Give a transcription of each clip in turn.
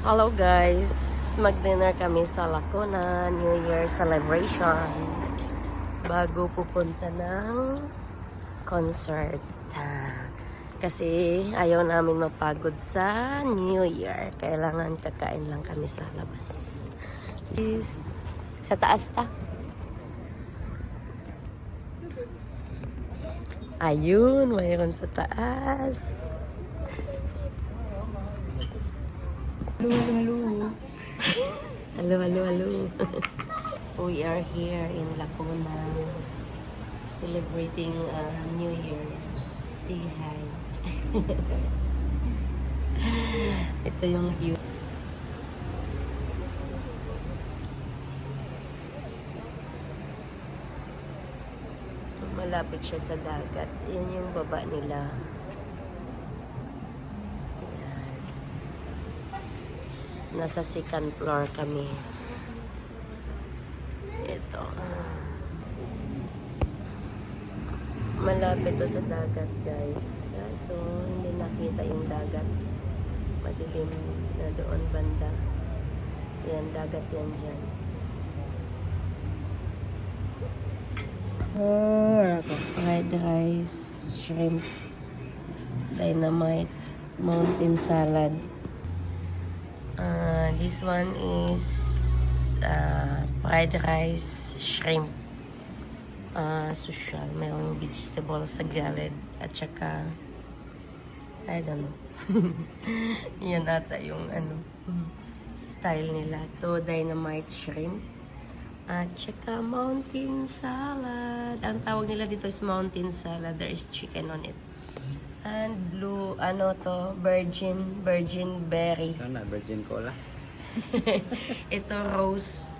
Hello guys, mag-dinner kami sa Lacuna New Year celebration bago pupunta ng concert. Kasi ayaw namin mapagod sa New Year. Kailangan kakain lang kami sa labas. Is sa taas ta. Ayun, mayroon sa taas. Hello, hello, hello. We are here in Lacuna celebrating uh, New Year. Say hi. Ito yung view. Malapit siya sa dagat. Yan yung baba nila. Nasa second floor kami. Ito. Malapit to sa dagat, guys. Kaso, hindi nakita yung dagat. Madilim na doon banda. Yan, dagat yan dyan. Fried rice, shrimp, dynamite, mountain salad. This one is uh, fried rice, shrimp, uh, social. Mayroong vegetable sa gilid at saka I don't know. Yan ata yung ano style nila. To dynamite shrimp at saka mountain salad. Ang tawag nila dito is mountain salad. There is chicken on it. And blue, ano to, virgin, virgin berry. Sana, virgin cola. Ito rose.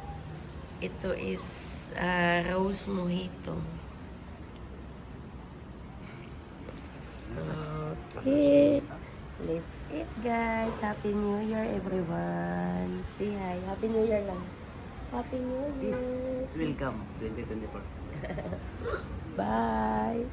Ito is ah, rose mojito. Okay. Let's eat guys. Happy New Year everyone. Say hi. Happy New Year lang. Happy New Year. Peace, welcome 2024. Bye.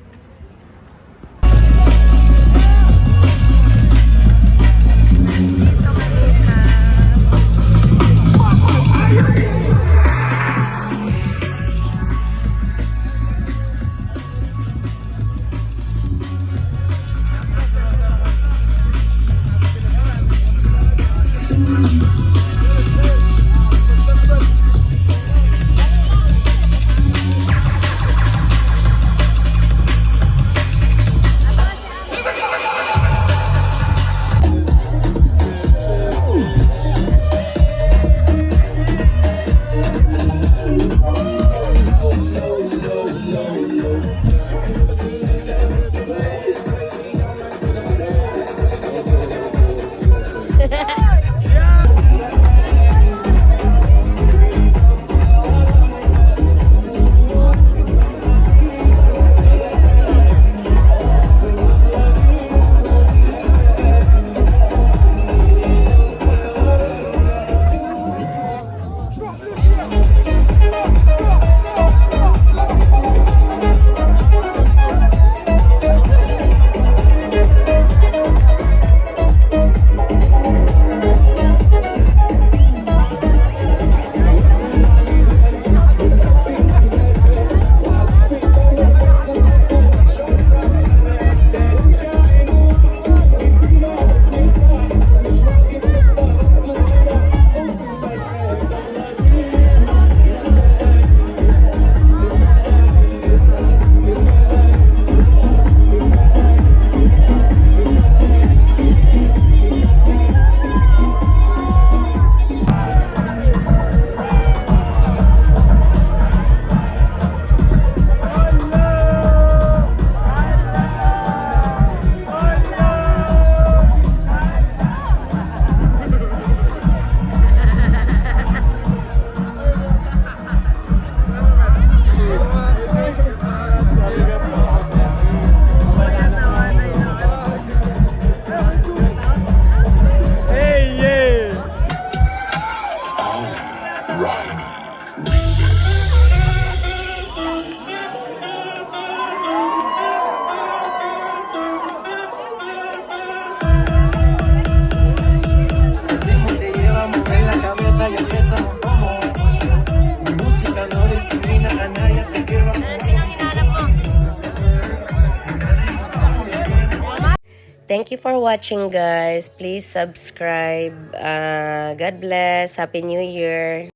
Thank you for watching guys. Please subscribe. Uh, God bless. Happy New Year.